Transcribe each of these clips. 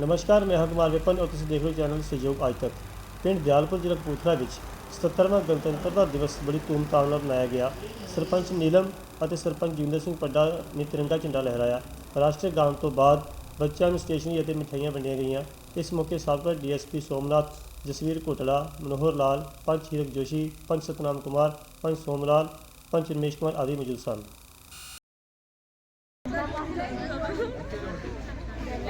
ਨਮਸਕਾਰ, ਮੈਂ ਹਾਂ ਕੁਮਾਰ ਵਿਪਨ ਔਰ ਤੁਸੀਂ ਦੇਖ ਰਹੇ ਹੋ ਚੈਨਲ ਸਹਿਯੋਗ ਅੱਜ ਤੱਕ। ਪਿੰਡ ਦਿਆਲਪੁਰ ਜ਼ਿਲ੍ਹਾ ਕਪੂਰਥਲਾ ਵਿੱਚ 77ਵਾਂ ਗਣਤੰਤਰਤਾ ਦਿਵਸ ਬੜੀ ਧੂਮਧਾਮ ਨਾਲ ਮਨਾਇਆ ਗਿਆ। ਸਰਪੰਚ ਨੀਲਮ ਅਤੇ ਸਰਪੰਚ ਜਿੰਦਰ ਸਿੰਘ ਪੱਡਾ ਨੇ ਤਿਰੰਗਾ ਝੰਡਾ ਲਹਿਰਾਇਆ। ਰਾਸ਼ਟਰੀ ਗਾਨ ਤੋਂ ਬਾਅਦ ਬੱਚਿਆਂ ਨੂੰ ਸਟੇਸ਼ਨਰੀ ਅਤੇ ਮਿਠਾਈਆਂ ਵੰਡੀਆਂ ਗਈਆਂ। ਇਸ ਮੌਕੇ ਸਾਬਕਾ ਡੀਐਸਪੀ ਸੋਮਨਾਥ, ਜਸਵੀਰ ਕੋਟਲਾ ਮਨੋਹਰ ਲਾਲ, ਪੰਚ ਹੀਰਕ ਜੋਸ਼ੀ, ਪੰਚ ਸਤਨਾਮ ਕੁਮਾਰ, ਪੰਚ ਸੋਮਲਾਲ, ਪੰਚ ਰਮੇਸ਼ ਕੁਮਾਰ ਆਦਿ ਮੌਜੂਦ ਸਨ।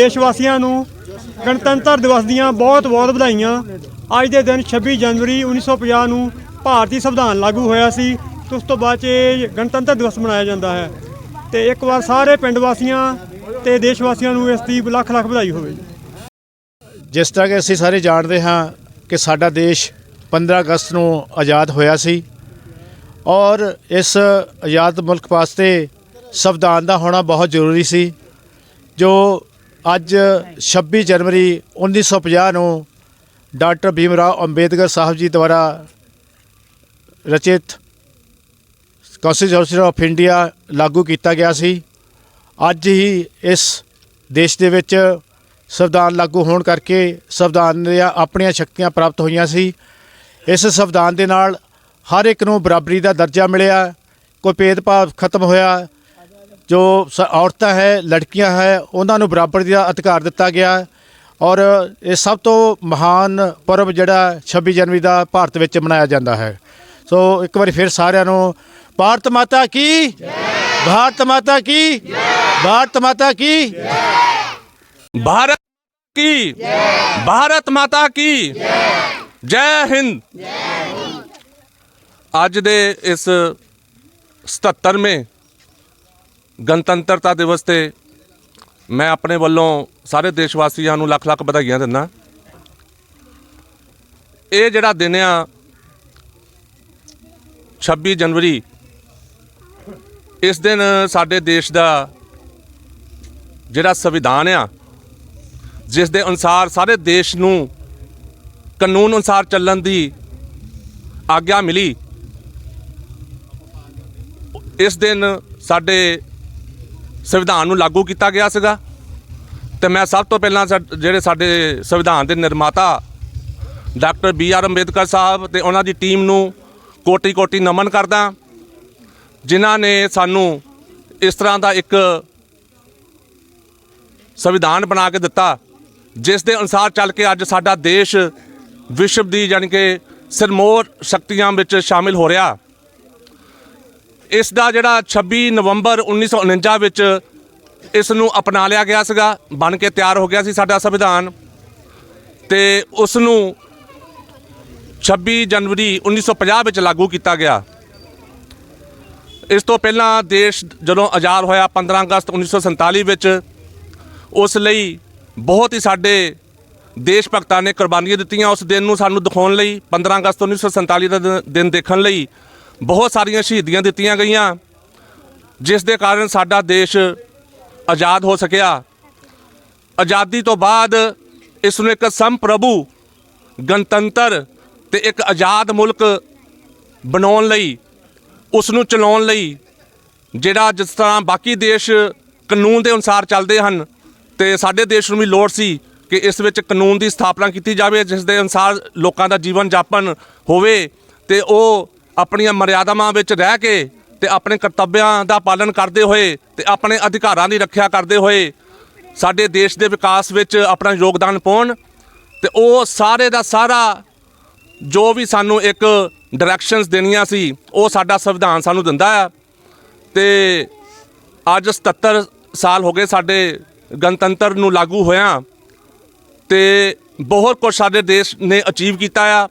ਦੇਸ਼ ਵਾਸੀਆਂ ਨੂੰ ਗਣਤੰਤਰ ਦਿਵਸ ਦੀਆਂ ਬਹੁਤ-ਬਹੁਤ ਵਧਾਈਆਂ। ਅੱਜ ਦੇ ਦਿਨ 26 ਜਨਵਰੀ 1950 ਨੂੰ ਭਾਰਤੀ ਸੰਵਿਧਾਨ ਲਾਗੂ ਹੋਇਆ ਸੀ। ਤੇ ਉਸ ਤੋਂ ਬਾਅਦ 'ਚ ਇਹ ਗਣਤੰਤਰ ਦਿਵਸ ਮਨਾਇਆ ਜਾਂਦਾ ਹੈ। ਤੇ ਇੱਕ ਵਾਰ ਸਾਰੇ ਪਿੰਡ ਵਾਸੀਆਂ ਤੇ ਦੇਸ਼ ਵਾਸੀਆਂ ਨੂੰ ਇਸ ਦੀ ਲੱਖ ਲੱਖ ਵਧਾਈ ਹੋਵੇ। ਜਿਸ ਤਰ੍ਹਾਂ ਕਿ ਅਸੀਂ ਸਾਰੇ ਜਾਣਦੇ ਹਾਂ ਕਿ ਸਾਡਾ ਦੇਸ਼ 15 ਅਗਸਤ ਨੂੰ ਆਜ਼ਾਦ ਹੋਇਆ ਸੀ ਔਰ ਇਸ ਆਜ਼ਾਦ ਮੁਲਕ ਵਾਸਤੇ ਸੰਵਿਧਾਨ ਦਾ ਹੋਣਾ ਬਹੁਤ ਜ਼ਰੂਰੀ ਸੀ, ਜੋ ਅੱਜ 26 ਜਨਵਰੀ 1950 ਨੂੰ ਡਾਕਟਰ ਭੀਮ ਰਾਓ ਅੰਬੇਦਕਰ ਸਾਹਿਬ ਜੀ ਦੁਆਰਾ ਰਚਿਤ ਕਨਸਟੀਟਿਊਸ਼ਨ ਆਫ ਇੰਡੀਆ ਲਾਗੂ ਕੀਤਾ ਗਿਆ ਸੀ। ਅੱਜ ਹੀ ਇਸ ਦੇਸ਼ ਦੇ ਵਿੱਚ ਸੰਵਿਧਾਨ ਲਾਗੂ ਹੋਣ ਕਰਕੇ ਸੰਵਿਧਾਨ ਦੀਆਂ ਆਪਣੀਆਂ ਸ਼ਕਤੀਆਂ ਪ੍ਰਾਪਤ ਹੋਈਆਂ ਸੀ। ਇਸ ਸੰਵਿਧਾਨ ਦੇ ਨਾਲ ਹਰ ਇੱਕ ਨੂੰ ਬਰਾਬਰੀ ਦਾ ਦਰਜਾ ਮਿਲਿਆ। ਕੋਈ ਭੇਦਭਾਵ ਖਤਮ ਹੋਇਆ ਜੋ ਸ- ਔਰਤਾਂ ਹੈ ਲੜਕੀਆਂ ਹੈ ਉਹਨਾਂ ਨੂੰ ਬਰਾਬਰ ਦਾ ਅਧਿਕਾਰ ਦਿੱਤਾ ਗਿਆ ਔਰ ਇਹ ਸਭ ਤੋਂ ਮਹਾਨ ਪਰਵ ਜਿਹੜਾ 26 ਜਨਵਰੀ ਦਾ ਭਾਰਤ ਵਿੱਚ ਮਨਾਇਆ ਜਾਂਦਾ ਹੈ ਸੋ ਇੱਕ ਵਾਰੀ ਫਿਰ ਸਾਰਿਆਂ ਨੂੰ ਭਾਰਤ ਮਾਤਾ ਕੀ ਭਾਰਤ ਮਾਤਾ ਕੀ ਭਾਰਤ ਮਾਤਾ ਕੀ भारत की भारत माता की ਜੈ ਹਿੰਦ ਅੱਜ ਦੇ ਇਸ 77ਵੇਂ ਗਣਤੰਤਰਤਾ ਦਿਵਸ ਤੇ ਮੈਂ ਆਪਣੇ ਵੱਲੋਂ ਸਾਰੇ ਦੇਸ਼ ਵਾਸੀਆਂ ਨੂੰ ਲੱਖ ਲੱਖ ਵਧਾਈਆਂ ਦਿੰਦਾ। ਇਹ ਜਿਹੜਾ ਦਿਨ ਆ 26 ਜਨਵਰੀ, ਇਸ ਦਿਨ ਸਾਡੇ ਦੇਸ਼ ਦਾ ਜਿਹੜਾ ਸੰਵਿਧਾਨ ਆ, ਜਿਸ ਦੇ ਅਨੁਸਾਰ ਸਾਰੇ ਦੇਸ਼ ਨੂੰ ਕਾਨੂੰਨ ਅਨੁਸਾਰ ਚੱਲਣ ਦੀ ਆਗਿਆ ਮਿਲੀ। ਇਸ ਦਿਨ ਸਾਡੇ ਸੰਵਿਧਾਨ ਨੂੰ ਲਾਗੂ ਕੀਤਾ ਗਿਆ ਸੀਗਾ। ਤੇ ਮੈਂ ਸਭ ਤੋਂ ਪਹਿਲਾਂ ਸਾ- ਜਿਹੜੇ ਸਾਡੇ ਸੰਵਿਧਾਨ ਦੇ ਨਿਰਮਾਤਾ doctor B R Ambedkar Sahib ਤੇ ਉਹਨਾਂ ਦੀ ਟੀਮ ਨੂੰ ਕੋਟੀ ਕੋਟੀ ਨਮਨ ਕਰਦਾ ਜਿਨ੍ਹਾਂ ਨੇ ਸਾਨੂੰ ਇਸ ਤਰ੍ਹਾਂ ਦਾ ਇੱਕ ਸੰਵਿਧਾਨ ਬਣਾ ਕੇ ਦਿੱਤਾ, ਜਿਸ ਦੇ ਅਨੁਸਾਰ ਚੱਲ ਕੇ ਅੱਜ ਸਾਡਾ ਦੇਸ਼ ਵਿਸ਼ਵ ਦੀ ਯਾਨੀ ਕਿ ਸਿਰਮੋਰ ਸ਼ਕਤੀਆਂ ਵਿੱਚ ਸ਼ਾਮਿਲ ਹੋ ਰਿਹਾ। ਇਸ ਦਾ ਜਿਹੜਾ 26 ਨਵੰਬਰ 1949 ਵਿੱਚ ਇਸ ਨੂੰ ਅਪਣਾ ਲਿਆ ਗਿਆ ਸੀਗਾ, ਬਣ ਕੇ ਤਿਆਰ ਹੋ ਗਿਆ ਸੀ ਸਾਡਾ ਸੰਵਿਧਾਨ। ਤੇ ਉਸ ਨੂੰ 26 ਜਨਵਰੀ 1950 ਵਿੱਚ ਲਾਗੂ ਕੀਤਾ ਗਿਆ। ਇਸ ਤੋਂ ਪਹਿਲਾਂ ਦੇਸ਼ ਜਦੋਂ ਆਜ਼ਾਦ ਹੋਇਆ 15 ਅਗਸਤ 1947 ਵਿੱਚ, ਉਸ ਲਈ ਬਹੁਤ ਹੀ ਸਾਡੇ ਦੇਸ਼ ਭਗਤਾਂ ਨੇ ਕੁਰਬਾਨੀਆਂ ਦਿੱਤੀਆਂ ਉਸ ਦਿਨ ਨੂੰ ਸਾਨੂੰ ਦਿਖਾਉਣ ਲਈ 15 ਅਗਸਤ 1947 ਦਾ ਦਿਨ- ਦਿਨ ਦੇਖਣ ਲਈ। ਬਹੁਤ ਸਾਰੀਆਂ ਸ਼ਹੀਦੀਆਂ ਦਿੱਤੀਆਂ ਗਈਆਂ, ਜਿਸ ਦੇ ਕਾਰਨ ਸਾਡਾ ਦੇਸ਼ ਆਜ਼ਾਦ ਹੋ ਸਕਿਆ। ਆਜ਼ਾਦੀ ਤੋਂ ਬਾਅਦ ਇਸ ਨੂੰ ਇੱਕ ਸੰਪ੍ਰਭੂ, ਗਣਤੰਤਰ ਤੇ ਇੱਕ ਆਜ਼ਾਦ ਮੁਲਕ ਬਣਾਉਣ ਲਈ, ਉਸ ਨੂੰ ਚਲਾਉਣ ਲਈ, ਜਿਹੜਾ ਜਿਸ ਤਰ੍ਹਾਂ ਬਾਕੀ ਦੇਸ਼ ਕਾਨੂੰਨ ਦੇ ਅਨੁਸਾਰ ਚੱਲਦੇ ਹਨ ਤੇ ਸਾਡੇ ਦੇਸ਼ ਨੂੰ ਵੀ ਲੋੜ ਸੀ ਕਿ ਇਸ ਵਿੱਚ ਕਾਨੂੰਨ ਦੀ ਸਥਾਪਨਾ ਕੀਤੀ ਜਾਵੇ, ਜਿਸ ਦੇ ਅਨੁਸਾਰ ਲੋਕਾਂ ਦਾ ਜੀਵਨ ਜਾਪਨ ਹੋਵੇ ਤੇ ਉਹ ਆਪਣੀਆਂ ਮਰਿਆਦਾਵਾਂ ਵਿੱਚ ਰਹਿ ਕੇ ਤੇ ਆਪਣੇ ਕਰਤੱਵਿਆਂ ਦਾ ਪਾਲਣ ਕਰਦੇ ਹੋਏ ਤੇ ਆਪਣੇ ਅਧਿਕਾਰਾਂ ਦੀ ਰੱਖਿਆ ਕਰਦੇ ਹੋਏ ਸਾਡੇ ਦੇਸ਼ ਦੇ ਵਿਕਾਸ ਵਿੱਚ ਆਪਣਾ ਯੋਗਦਾਨ ਪਾਉਣ ਤੇ ਉਹ ਸਾਰੇ ਦਾ ਸਾਰਾ ਜੋ ਵੀ ਸਾਨੂੰ ਇੱਕ ਡਾਇਰੈਕਸ਼ਨਸ ਦੇਣੀਆਂ ਸੀ, ਉਹ ਸਾਡਾ ਸੰਵਿਧਾਨ ਸਾਨੂੰ ਦਿੰਦਾ ਆ। ਤੇ ਅੱਜ 77 ਸਾਲ ਹੋ ਗਏ ਸਾਡੇ ਗਣਤੰਤਰ ਨੂੰ ਲਾਗੂ ਹੋਇਆ ਤੇ ਬਹੁਤ ਕੁਝ ਸਾਡੇ ਦੇਸ਼ ਨੇ ਅਚੀਵ ਕੀਤਾ ਆ।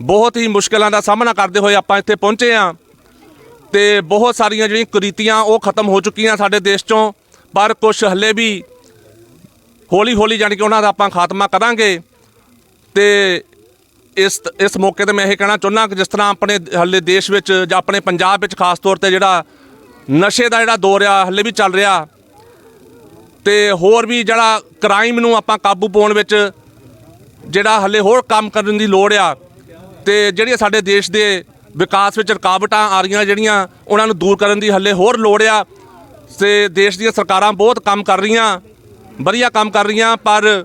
ਬਹੁਤ ਹੀ ਮੁਸ਼ਕਲਾਂ ਦਾ ਸਾਹਮਣਾ ਕਰਦੇ ਹੋਏ ਆਪਾਂ ਇੱਥੇ ਪਹੁੰਚੇ ਆ ਤੇ ਬਹੁਤ ਸਾਰੀਆਂ ਜਿਹੜੀਆਂ ਕੁਰੀਤੀਆਂ ਉਹ ਖਤਮ ਹੋ ਚੁੱਕੀਆਂ ਸਾਡੇ ਦੇਸ਼ ਚੋਂ, ਪਰ ਕੁਝ ਹੱਲੇ ਵੀ ਹੌਲੀ ਹੌਲੀ ਜਾਣੀ ਕਿ ਉਹਨਾਂ ਦਾ ਆਪਾਂ ਖਾਤਮਾ ਕਰਾਂਗੇ ਤੇ ਇਸ ਇਸ ਮੌਕੇ ਤੇ ਮੈਂ ਇਹ ਕਹਿਣਾ ਚਾਹੁੰਦਾ ਕਿ ਜਿਸ ਤਰ੍ਹਾਂ ਆਪਣੇ ਹੱਲੇ ਦੇਸ਼ ਵਿੱਚ ਜਾਂ ਆਪਣੇ ਪੰਜਾਬ ਵਿੱਚ ਖਾਸ ਤੌਰ ਤੇ ਜਿਹੜਾ ਨਸ਼ੇ ਦਾ ਜਿਹੜਾ ਦੌਰ ਆ, ਹੱਲੇ ਵੀ ਚੱਲ ਰਿਹਾ ਤੇ ਹੋਰ ਵੀ ਜਿਹੜਾ ਕ੍ਰਾਈਮ ਨੂੰ ਆਪਾਂ ਕਾਬੂ ਪਾਉਣ ਵਿੱਚ ਜਿਹੜਾ ਹੱਲੇ ਹੋਰ ਕੰਮ ਕਰਨ ਦੀ ਲੋੜ ਆ ਤੇ ਜਿਹੜੀਆਂ ਸਾਡੇ ਦੇਸ਼ ਦੇ ਵਿਕਾਸ ਵਿੱਚ ਰੁਕਾਵਟਾਂ ਆ ਰਹੀਆਂ ਜਿਹੜੀਆਂ, ਉਹਨਾਂ ਨੂੰ ਦੂਰ ਕਰਨ ਦੀ ਹੱਲੇ ਹੋਰ ਲੋੜ ਆ। ਤੇ ਦੇਸ਼ ਦੀਆਂ ਸਰਕਾਰਾਂ ਬਹੁਤ ਕੰਮ ਕਰ ਰਹੀਆਂ, ਵਧੀਆ ਕੰਮ ਕਰ ਰਹੀਆਂ, ਪਰ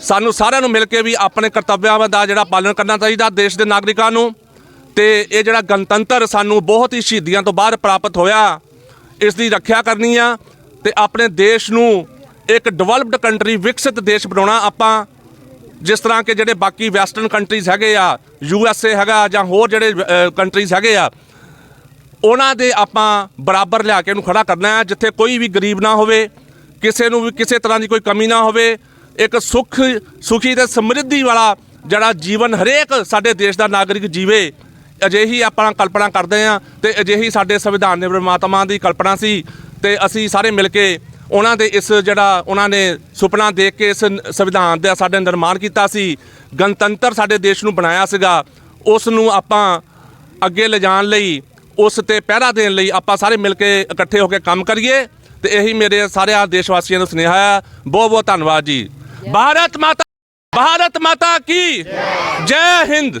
ਸਾਨੂੰ ਸਾਰਿਆਂ ਨੂੰ ਮਿਲ ਕੇ ਵੀ ਆਪਣੇ ਕਰਤੱਵਾਂ ਦਾ ਜਿਹੜਾ ਪਾਲਣ ਕਰਨਾ ਚਾਹੀਦਾ ਦੇਸ਼ ਦੇ ਨਾਗਰਿਕਾਂ ਨੂੰ। ਤੇ ਇਹ ਜਿਹੜਾ ਗਣਤੰਤਰ ਸਾਨੂੰ ਬਹੁਤ ਹੀ ਸ਼ਹੀਦੀਆਂ ਤੋਂ ਬਾਅਦ ਪ੍ਰਾਪਤ ਹੋਇਆ, ਇਸ ਦੀ ਰੱਖਿਆ ਕਰਨੀ ਆ। ਤੇ ਆਪਣੇ ਦੇਸ਼ ਨੂੰ ਇੱਕ ਡਿਵੈਲਪਡ ਕੰਟਰੀ ਵਿਕਸਿਤ ਦੇਸ਼ ਬਣਾਉਣਾ ਆਪਾਂ ਜਿਸ ਤਰ੍ਹਾਂ ਕਿ ਜਿਹੜੇ ਬਾਕੀ ਵੈਸਟਰਨ ਕੰਟਰੀਜ਼ ਹੈਗੇ ਆ ਯੂ ਐਸ ਏ ਹੈਗਾ ਜਾਂ ਹੋਰ ਜਿਹੜੇ ਕੰਟਰੀਜ਼ ਹੈਗੇ ਆ, ਉਹਨਾਂ ਦੇ ਆਪਾਂ ਬਰਾਬਰ ਲਿਆ ਕੇ ਉਹਨੂੰ ਖੜਾ ਕਰਨਾ ਹੈ, ਜਿੱਥੇ ਕੋਈ ਵੀ ਗਰੀਬ ਨਾ ਹੋਵੇ, ਕਿਸੇ ਨੂੰ ਵੀ ਕਿਸੇ ਤਰ੍ਹਾਂ ਦੀ ਕੋਈ ਕਮੀ ਨਾ ਹੋਵੇ, ਇੱਕ ਸੁਖ, ਸੁਖੀ ਤੇ ਸਮਰਿੱਧੀ ਵਾਲਾ ਜਿਹੜਾ ਜੀਵਨ ਹਰੇਕ ਸਾਡੇ ਦੇਸ਼ ਦਾ ਨਾਗਰਿਕ ਜੀਵੇ, ਅਜਿਹੀ ਆਪਾਂ ਕਲਪਨਾ ਕਰਦੇ ਆ ਤੇ ਅਜਿਹੀ ਸਾਡੇ ਸੰਵਿਧਾਨ ਦੇ ਪ੍ਰਮਾਤਮਾ ਦੀ ਕਲਪਨਾ ਸੀ ਤੇ ਅਸੀਂ ਸਾਰੇ ਮਿਲ ਕੇ ਉਹਨਾਂ ਦੇ ਇਸ ਜਿਹੜਾ ਉਹਨਾਂ ਨੇ ਸੁਪਨਾ ਦੇਖ ਕੇ ਇਸ ਸੰਵਿਧਾਨ ਦਾ ਸਾਡੇ ਨਿਰਮਾਣ ਕੀਤਾ ਸੀ, ਗਣਤੰਤਰ ਸਾਡੇ ਦੇਸ਼ ਨੂੰ ਬਣਾਇਆ ਸੀਗਾ, ਉਸ ਨੂੰ ਆਪਾਂ ਅੱਗੇ ਲਿਜਾਣ ਲਈ, ਉਸ ਤੇ ਪਹਿਰਾ ਦੇਣ ਲਈ ਆਪਾਂ ਸਾਰੇ ਮਿਲ ਕੇ ਇਕੱਠੇ ਹੋ ਕੇ ਕੰਮ ਕਰੀਏ ਤੇ ਇਹੀ ਮੇਰੇ ਸਾਰਿਆਂ ਦੇਸ਼ ਵਾਸੀਆਂ ਨੂੰ ਸੁਨੇਹਾ ਹੈ। ਬਹੁਤ ਬਹੁਤ ਧੰਨਵਾਦ ਜੀ। ਭਾਰਤ ਮਾਤਾ ਭਾਰਤ ਮਾਤਾ ਕੀ? ਜੈ ਹਿੰਦ।